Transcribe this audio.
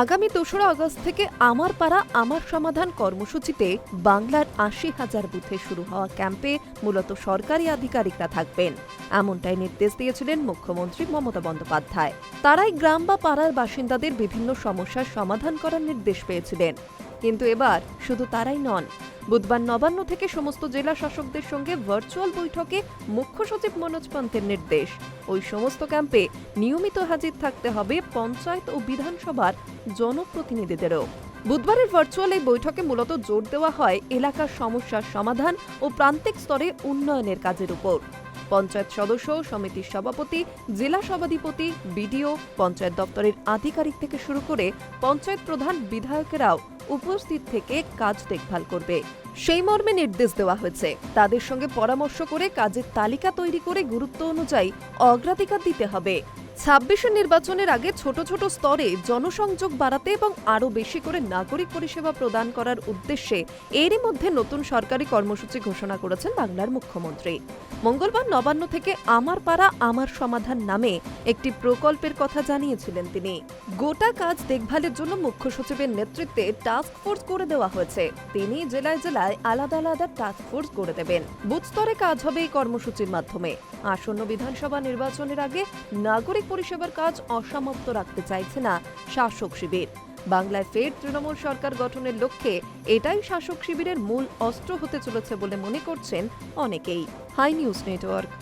আগামী দোসরা অগস্ট থেকে আমার পাড়া, আমার সমাধান কর্মসূচিতে বাংলার আশি হাজার বুথে শুরু হওয়া ক্যাম্পে মূলত সরকারি আধিকারিকরা থাকবেন। এমনটাই নির্দেশ দিয়েছিলেন মুখ্যমন্ত্রী মমতা বন্দ্যোপাধ্যায়। তারাই গ্রাম বা পাড়ার বাসিন্দাদের বিভিন্ন সমস্যার সমাধান করার নির্দেশ পেয়েছিলেন। কিন্তু এবার শুধু তারাই নন, বুধবার নবান্ন থেকে সমস্ত জেলা শাসকদের সঙ্গে ভার্চুয়াল বৈঠকে মুখ্য সচিব মনোজ পন্থের নির্দেশ। ওই সমস্ত ক্যাম্পে নিয়মিত হাজির থাকতে হবে পঞ্চায়েত ও বিধানসভার জনপ্রতিনিধিদেরও। বুধবারের ভার্চুয়াল এই বৈঠকে মূলত জোর দেওয়া হয় এলাকার সমস্যার সমাধান ও প্রান্তিক স্তরে উন্নয়নের কাজের উপর। পঞ্চায়েত সদস্য, সমিতির সভাপতি, জেলা সভাধিপতি, বিডিও, পঞ্চায়েত দপ্তরের আধিকারিক থেকে শুরু করে পঞ্চায়েত প্রধান বিধায়কেরাও উপস্থিত থেকে কাজ দেখভাল করবে। সেই মর্মে নির্দেশ দেওয়া হয়েছে। তাদের সঙ্গে পরামর্শ করে কাজের তালিকা তৈরি করে গুরুত্ব অনুযায়ী অগ্রাধিকার দিতে হবে। ছাব্বিশের নির্বাচনের আগে ছোট ছোট স্তরে জনসংযোগ বাড়াতে এবং আরও বেশি করে নাগরিক পরিষেবা প্রদান করার উদ্দেশ্যে এরই মধ্যে নতুন সরকারি কর্মসূচি ঘোষণা করেছেন বাংলার মুখ্যমন্ত্রী। মঙ্গলবার নবান্ন থেকে আমার পাড়া, আমার সমাধান নামে একটি প্রকল্পের কথা জানিয়েছিলেন তিনি। গোটা কাজ দেখভালের জন্য মুখ্য সচিবের নেতৃত্বে টাস্ক ফোর্স করে দেওয়া হয়েছে। তিনি জেলায় জেলায় আলাদা আলাদা টাস্ক ফোর্স করে দেবেন। বুথ স্তরে কাজ হবে এই কর্মসূচির মাধ্যমে। আসন্ন বিধানসভা নির্বাচনের আগে নাগরিক পরিষেবার কাজ অসমাপ্ত রাখতে চাইছে না শাসক শিবির। বাংলায় ফের তৃণমূল সরকার গঠনের লক্ষ্যে এটাই শাসক শিবিরের মূল অস্ত্র হতে চলেছে বলে মনে করছেন অনেকেই। High news network